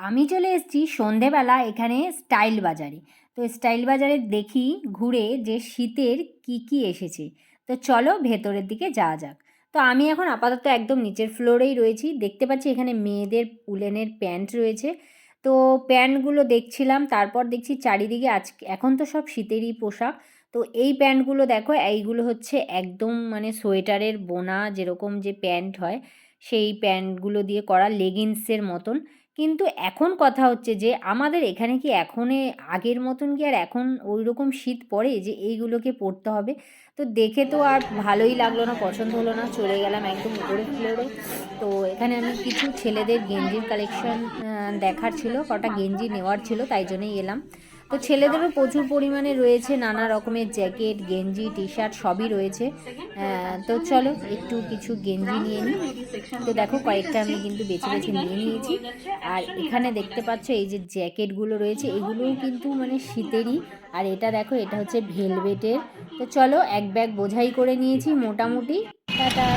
আমি চলে এসেছি সন্ধেবেলা এখানে স্টাইল বাজারে। তো স্টাইল বাজারে দেখি, ঘুরে যে শীতের কি কি এসেছে। তো চলো ভেতরের দিকে যাওয়া যাক। তো আমি এখন আপাতত একদম নিচের ফ্লোরেই রয়েছি। দেখতে পাচ্ছি এখানে মেয়েদের উলেনের প্যান্ট রয়েছে। তো প্যান্টগুলো দেখছিলাম, তারপর দেখছি চারিদিকে আজ এখন তো সব শীতেরই পোশাক। তো এই প্যান্টগুলো দেখো, এইগুলো হচ্ছে একদম মানে সোয়েটারের বোনা, যেরকম যে প্যান্ট হয়, সেই প্যান্টগুলো দিয়ে করা লেগিংসের মতন। কিন্তু এখন কথা হচ্ছে যে, আমাদের এখানে কি এখনে, আগের মতন কি আর এখন ওই রকম শীত পড়ে যে, এইগুলোকে পড়তে হবে? তো দেখে তো আর ভালোই লাগল না, পছন্দ হলো না, চলে গেলাম একদম উপরে ফ্লোরে তো এখানে আমি কিছু ছেলেদের গেঞ্জির কালেকশন দেখার ছিল, কটা গেঞ্জি নেওয়ার ছিল, তাই জন্যই এলাম। তো ছেলেদেরও প্রচুর পরিমাণে রয়েছে, নানা রকমের জ্যাকেট, গেঞ্জি টি শার্ট সবই রয়েছে। তো চলো একটু কিছু গেঞ্জি নিয়ে নিই। তো দেখো কয়েকটা আমি কিন্তু বেছে বেছে নিয়ে নিয়েছি। আর এখানে দেখতে পাচ্ছ এই যে জ্যাকেটগুলো রয়েছে, এগুলোও কিন্তু মানে শীতেরই। আর এটা দেখো, এটা হচ্ছে ভেলভেটের। তো চলো এক ব্যাগ বোঝাই করে নিয়েছি মোটামুটি। টাটা।